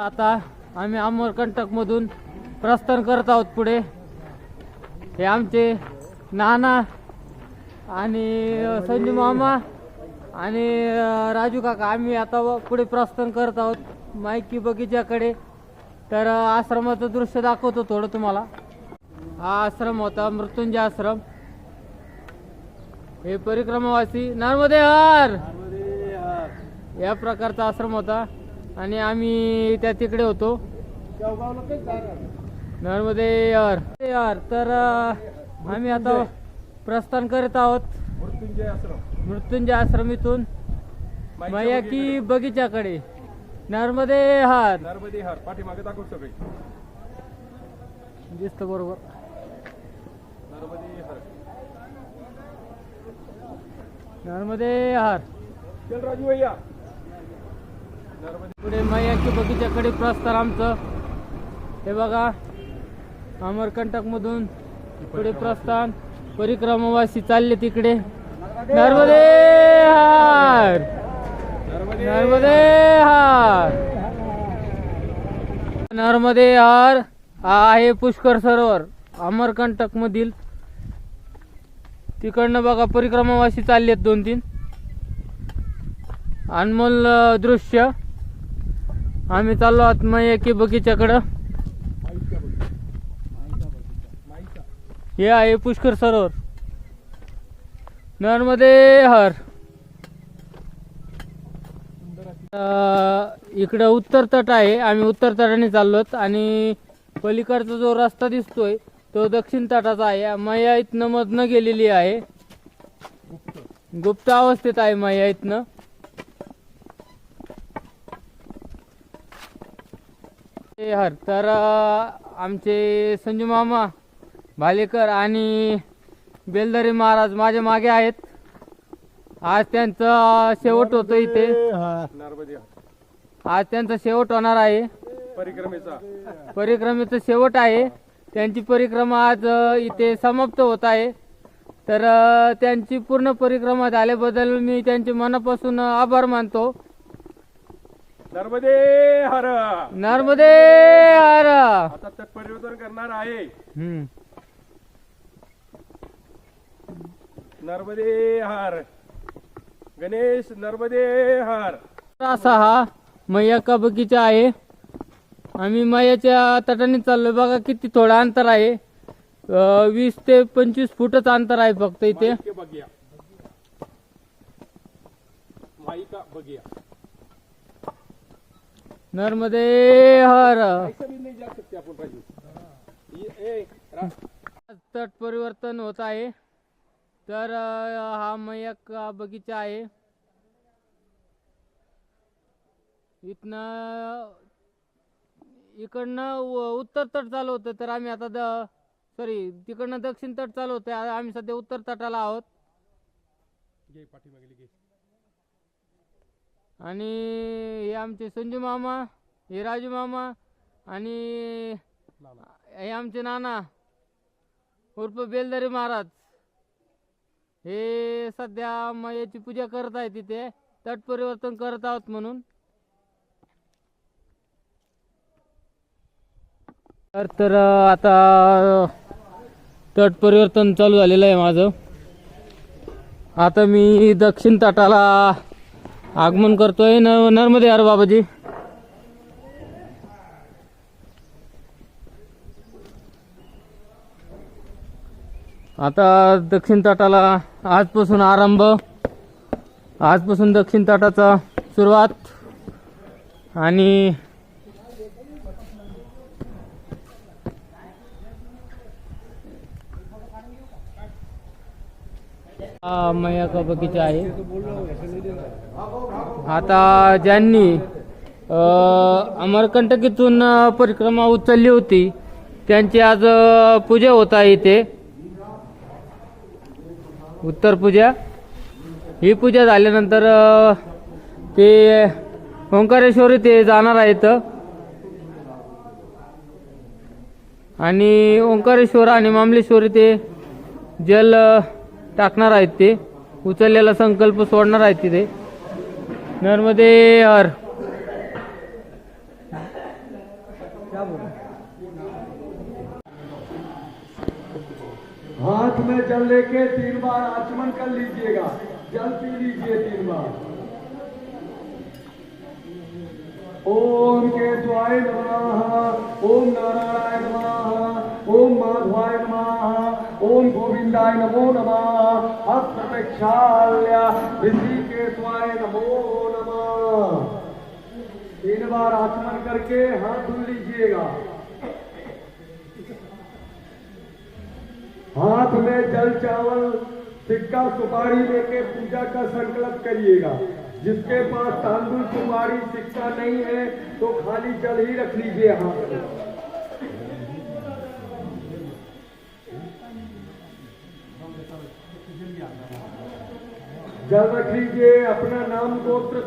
आता आम्ही अमरकंटकमधून प्रस्थान करत आहोत पुढे. हे आमचे नाना आणि संजू मामा आणि राजू काका. आम्ही आता पुढे प्रस्थान करत आहोत मायकी बगीच्याकडे. तर आश्रमाचं दृश्य दाखवतो थोडं तुम्हाला. हा आश्रम होता मृत्युंजय आश्रम. हे परिक्रमावासी नर्मदे हर! या प्रकारचा आश्रम होता. आणि आम्ही त्या तिकडे होतो. नर्मदे यार. यार तर आम्ही आता प्रस्थान करत आहोत. मृत्युंजय आश्रम. मृत्युंजय आश्रमीतून मयाकी बगीच्याकडे. नर्मदे हार नर्मदे हार पाठीमागे दाखव सगळे. दिसतं बरोबर. नर्मदे हार नर्मदे हार चल राजू भैया. पुढे मयाकी बगीच्याकडे प्रस्थान आमचं. हे बघा अमरकंटक मधून पुढे प्रस्थान परिक्रमावासी चालले तिकडे. नर्मदे हार! नर्मदे हार! नर्मदे हार हा आहे पुष्कर सरोवर अमरकंटक मधील. तिकडनं बघा परिक्रमावासी चाललेत दोन तीन अनमोल दृश्य. आम्ही चाललो आहोत मयकी बगीच्याकडं. हे आहे पुष्कर सरोवर. नर्मदे हर. इकडं उत्तर तट आहे. आम्ही उत्तर तटाने चाललोत आणि पलीकडचा जो रस्ता दिसतोय तो दक्षिण तटाचा आहे. मैया इथनं मधनं गेलेली आहे. गुप्त अवस्थेत आहे मया इथनं. हर. तर आमचे संजू मामा भालेकर आणि बेलदरी महाराज माझ्या मागे आहेत. आज त्यांचा शेवट होतो इथे. आज त्यांचा शेवट होणार आहे. परिक्रमेचा. परिक्रमेचा शेवट आहे. त्यांची परिक्रमा आज इथे समाप्त होत आहे. तर त्यांची पूर्ण परिक्रमा झाल्याबद्दल मी त्यांचे मनापासून आभार मानतो. नर्मदे हार. नर्मदे हर. आता तट परिवर्तन करणार आहे. हम्म. नर्मदे हार. गणेश नर्मदे हार. असा हा मैयाका बगीचा आहे. आम्ही मैयाच्या तटाने चाललोय. बघा किती थोडं अंतर आहे. वीस ते पंचवीस फुटच अंतर आहे फक्त इथे. माईका बघिया. नर्मदे हर. तट परिवर्तन होत आहे. तर हा मयक बगीचा आहे. इथनं इकडनं उत्तर तट चालू होतं. तर आम्ही आता द सॉरी तिकडनं दक्षिण तट चालू होतं. आम्ही सध्या उत्तर तटाला आहोत. आणि हे आमचे संजू मामा हे राजू मामा आणि हे आमचे नाना उर्फ बेलदरी महाराज. हे सध्या मयाची पूजा करत आहे तिथे तट परिवर्तन करत आहोत म्हणून. तर तर आता तट परिवर्तन चालू झालेलं आहे माझं. आता मी दक्षिण तटाला आगमन करतोय नर्मदे अरे बाबाजी. आता दक्षिण तटाला आजपासून आरंभ. आजपासून दक्षिण तटाचा सुरुवात. आणि हा मयाका बगीचा आहे. आता ज्यांनी अमरकंटकीतून परिक्रमा उचलली होती त्यांची आज पूजा होत आहे इथे. उत्तर पूजा. ही पूजा झाल्यानंतर ते ओंकारेश्वरी ते जाणार आहेत आणि ओंकारेश्वर आणि मामलेश्वरी ते जल टाकणार आहेत ते. उचललेला संकल्प सोडणार आहेत तिथे. नर्मदे हर हाथ में जल लेके तीन बार आचमन कर लीजिएगा। जल पी लीजिए तीन बार। ओम केशवाय नमः, ओम नारायणाय नमः, ओम माधवाय नमः ओम गोविंदाय नमो नमः। अब प्रतीक्षाल्य ऋषि केशवाय नमो नमः। तीन बार आचमन करके हाथ धुल लीजिएगा। हाथ में जल चावल, सिक्का, सुपारी लेके पूजा का संकल्प करिएगा। जिसके पास तांदुल सुपारी सिक्का नहीं है तो खाली जल ही रख लीजिए हाथ में। ज्यादा रख लीजिए अपना नाम गोत्र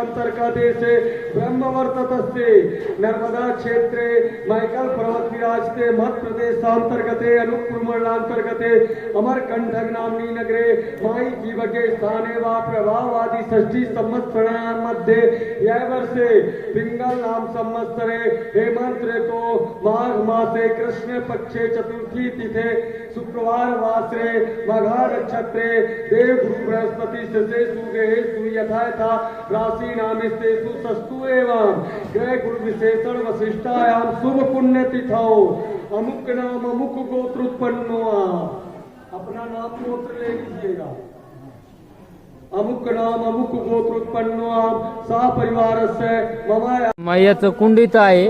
देश ब्रह्म वर्ततस्ते नर्मदा क्षेत्रे मैकल पर्वत विराजते मध्य प्रदेशांतर्गते अनुपुर मंडलांतर्गते अमरकंठक नामनी नगरे माई जीवके स्थाने वा प्रभावादि षष्ठी संवत्सराणां मध्ये यह वर्षे पिंगल नाम संवत्सरे हेमंत ऋतु माघ मासे कृष्ण पक्षे चतुर्थी तिथे शुक्रवार वासरे मघा नक्षत्रे देव बृहस्पति से सुगे सु यथा यथा राशि नामिस्ते सुसस्तु एवं ग्रह गुरु विशेषण वशिष्ठायाम शुभ पुण्य तिथौ अमुक नाम अमुक गोत्र उत्पन्नो अपना नाम गोत्र ले लीजिएगा अमुक नाम अमुक गोत्र उत्पन्नो सा परिवार से ममाया मैयाचं कुंड आहे.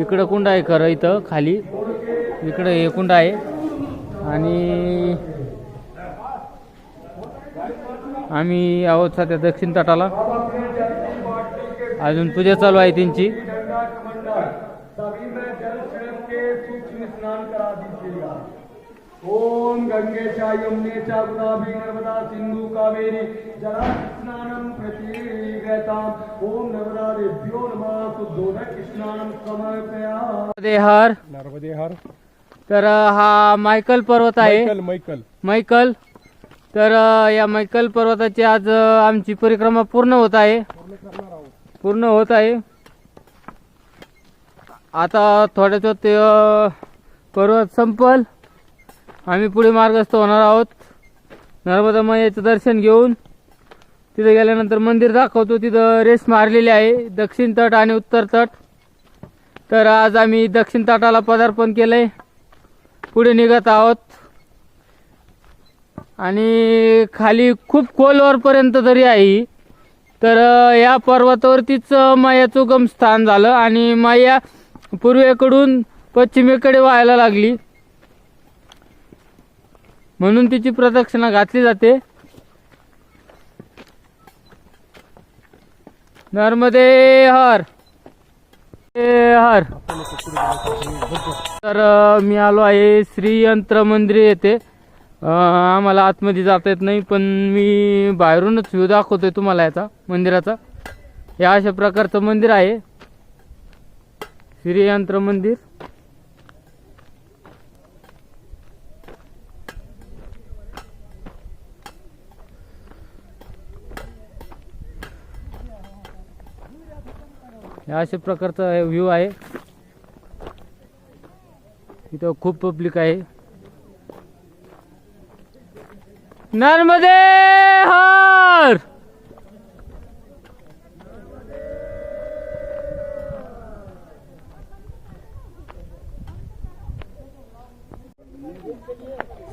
इकडं कुंड आहे खरं इथं खाली. इकडं हे कुंड आहे. आणि आम्ही आहोत सध्या दक्षिण तटाला. अजून पूजा चालू आहे त्यांची. गंगा कमंडल सभी में जल छिड़क के सूक्ष्म स्नान करा दीजिएगा ओम गंगे चा यमुने चा गोदावरी नर्मदा सिंधु कावेरी जला स्नानम प्रतिगताम। ओम नर्मदा देव्यो नमः शुद्धोदक स्नान समर्पया देहार नर्मदे हर तर हा मायकल पर्वत आहे. मैकल मैकल मैकल तर या मैकल पर्वताची आज आमची परिक्रमा पूर्ण होत आहे. पूर्ण होत आहे. आता थोड्याच वेळात ते पर्वत संपल. आम्ही पुढे मार्गस्थ होणार आहोत. नर्मदा मैयाचं दर्शन घेऊन. तिथे गेल्यानंतर मंदिर दाखवतो. तिथं रेस मारलेली आहे. दक्षिण तट आणि उत्तर तट. तर आज आम्ही दक्षिण तटाला पदार्पण केलंय. पुढे निघत आहोत. आणि खाली खूप खोलवरपर्यंत तरी आहे तर या पर्वतावरतीच मायाचं उगम स्थान झालं आणि माया पूर्वेकडून पश्चिमेकडे व्हायला लागली. म्हणून तिची प्रदक्षिणा घातली जाते. नर्मदे हर ए हर तर मी आलो आहे श्री यंत्र मंदिर येथे. आम्हाला आतमध्ये जाता येत नाही पण मी बाहेरूनच व्ह्यू दाखवतोय तुम्हाला याचा मंदिराचा. या अशा प्रकारचं मंदिर आहे. श्रीयंत्र मंदिर. या अशा प्रकारचा व्ह्यू आहे. इथं खूप पब्लिक आहे. नर्मदे हर!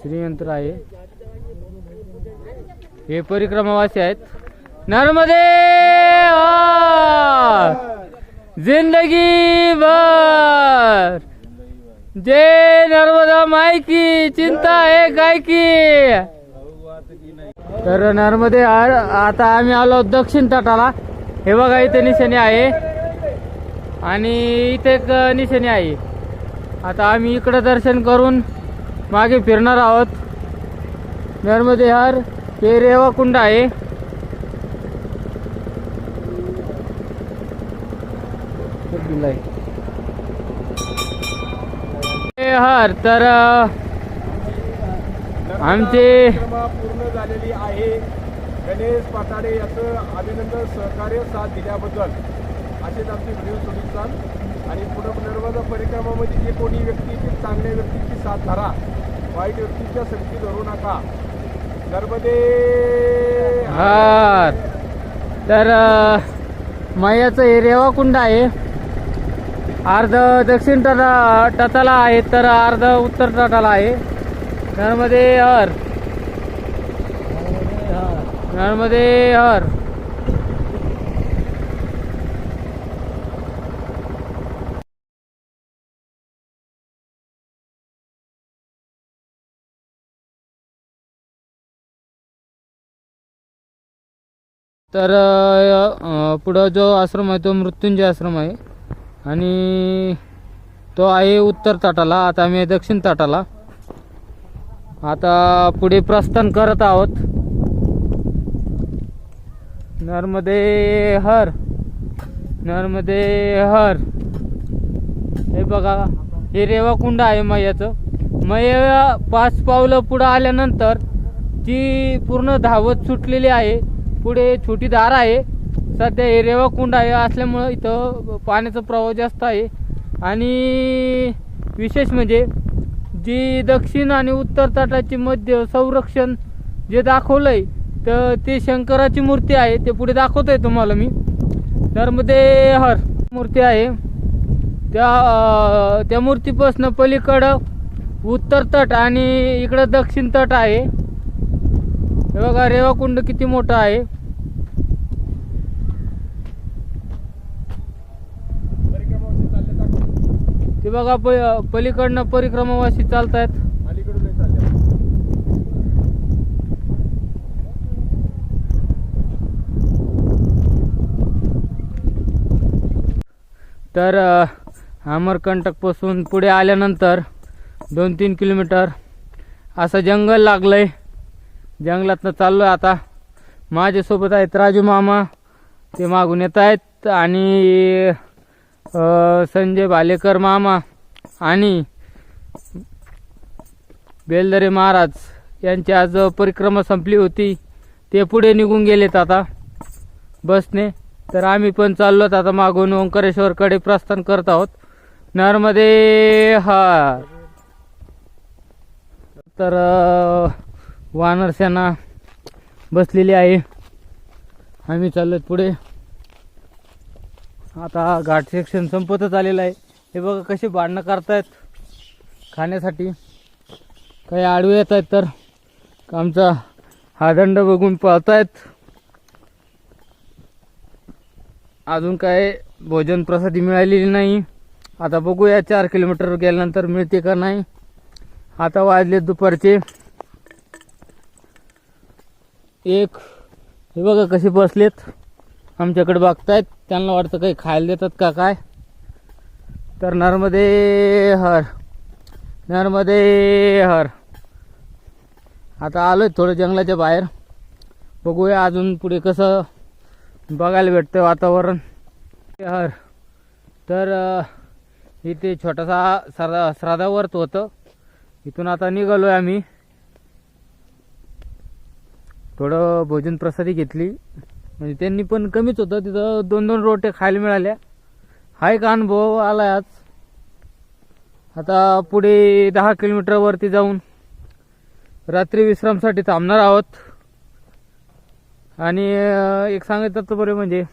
श्रीयंत्र आहे. हे परिक्रमावासी आहेत. नर्मदे हर! जिंदगी भर जय नर्मदा मायकी चिंता आहे गायकी! तर नर्मदे आता आम्ही आलो दक्षिण तटाला. हे बघा इथे निशाणी आहे. आणि इथे एक निशाणी आहे. आता आम्ही इकडं दर्शन करून मागे फिरणार आहोत. नर्मदे हर हे रेवा कुंड आहे. हर तर आमचे झालेली आहे. गणेश पाटाडे याचं अभिनंदन सहकार्य साथ दिल्याबद्दल. असेच आमची व्हिडिओ सोडून चाल. आणि पुढं परिक्रमामध्ये जे कोणी व्यक्ती येतील चांगल्या व्यक्तीची साथ धरा वाईट व्यक्तीच्या संगती धरू नका. नर्मदे! हा तर मयाचं मैयाचं हे रेवाकुंड आहे. अर्ध दक्षिण तटा तटाला आहे तर अर्ध उत्तर तटाला आहे. नर्मदे हर नर्मदे हर तर पुढं जो आश्रम आहे तो मृत्युंजय आश्रम आहे. आणि तो आहे उत्तर ताटाला आता आम्ही दक्षिण ताटाला. आता पुढे प्रस्थान करत आहोत. नर्मदे हर नर्मदे हर हे बघा हे रेवाकुंड आहे मैयाचं. मैया पाच पावलं पुढं आल्यानंतर ती पूर्ण धावत सुटलेली आहे. पुढे छोटी दार आहे. सध्या हे रेवाकुंड आहे असल्यामुळं इथं पाण्याचा प्रवाह जास्त आहे. आणि विशेष म्हणजे जी दक्षिण आणि उत्तर तटाची मध्य संरक्षण जे दाखवलं आहे तर ते शंकराची मूर्ती आहे ते पुढे दाखवतोय तुम्हाला मी. नर्मदे हर मूर्ती आहे. त्या त्या मूर्तीपासून पलीकडं उत्तर तट आणि इकडं दक्षिण तट आहे. हे बघा रेवाकुंड किती मोठं आहे. ते बघा प पलीकडनं परिक्रमावाशी चालतायत. आहेत तर अमरकंटकपासून पुढे आल्यानंतर दोन तीन किलोमीटर असं जंगल लागलंय. जंगलातनं चाललोय आता. माझ्यासोबत आहेत राजू मामा. ते मागून येत आहेत आणि संजय भालेकर मामा आणि बेलदरे महाराज यांची आज परिक्रमा संपली होती. ते पुढे निघून गेलेत आता बसने. तर आम्ही पण चाललो आता मागून ओंकारेश्वरकडे प्रस्थान करत आहोत. नर्मदे हा तर वानरसेना बसलेली आहे. आम्ही चाललोत पुढे. आता घाट सेक्शन संपतच आलेलं आहे. हे बघा कशी भांडणं करतायत. खाण्यासाठी काही आडवे येत आहेत तर आमचा हा दंड बघून पळतायत. अजून काय भोजन प्रसादी मिळालेली नाही. आता बघूया चार किलोमीटर गेल्यानंतर मिळते का नाही. आता वाजले दुपारचे. एक हे बघा कसे बसलेत. आमच्याकडे बघतायत त्यांना वाटतं काही खायला देतात का काय. तर नर्मदे हर नर्मदे हर. आता आलोय थोडं जंगलाच्या बाहेर. बघूया अजून पुढे कसं बघायला भेटतं वातावरण. हर तर इथे छोटासा श्राद्धा श्राद्धावर्त होतं. इथून आता निघालो आहे आम्ही. थोडं भोजन प्रसादी घेतली. म्हणजे त्यांनी पण कमीच होतं. तिथं दोन दोन रोटे खायला मिळाल्या. हा एक अनुभव आला आज. आता पुढे दहा किलोमीटरवरती जाऊन रात्री विश्रामसाठी थांबणार आहोत. आणि एक सांगायचं तात्पर्य म्हणजे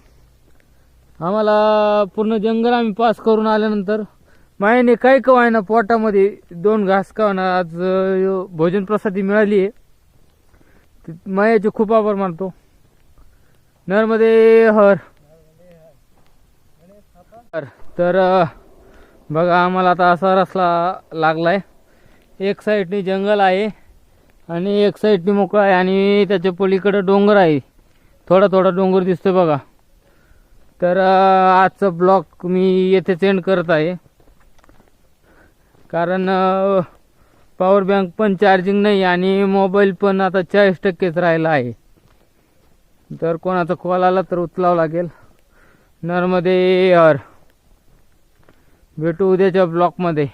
आम्हाला पूर्ण जंगल आम्ही पास करून आल्यानंतर मायाने काही कवाय ना पोटामध्ये दोन घास ना आज भोजन प्रसादी मिळाली आहे. मायाचे खूप आभार मानतो. नर्मदे हर. हर. तर बघा आम्हाला आता असा रस्ता लागलाय. एक साईडने जंगल आहे. आणि एक साईडनी मोकळा आहे आणि त्याच्या पलीकडं डोंगर आहे. थोडा थोडा डोंगर दिसतो बघा. तर आजचा ब्लॉग मी येथे सेंड करत आहे. कारण पॉवर बँक पण चार्जिंग नाही आणि मोबाईल पण आता चाळीस टक्केच राहिला आहे. तर कोणाचा कॉल आला तर उचलावं लागेल. नर्मदे हर भेटू उद्याच्या ब्लॉकमध्ये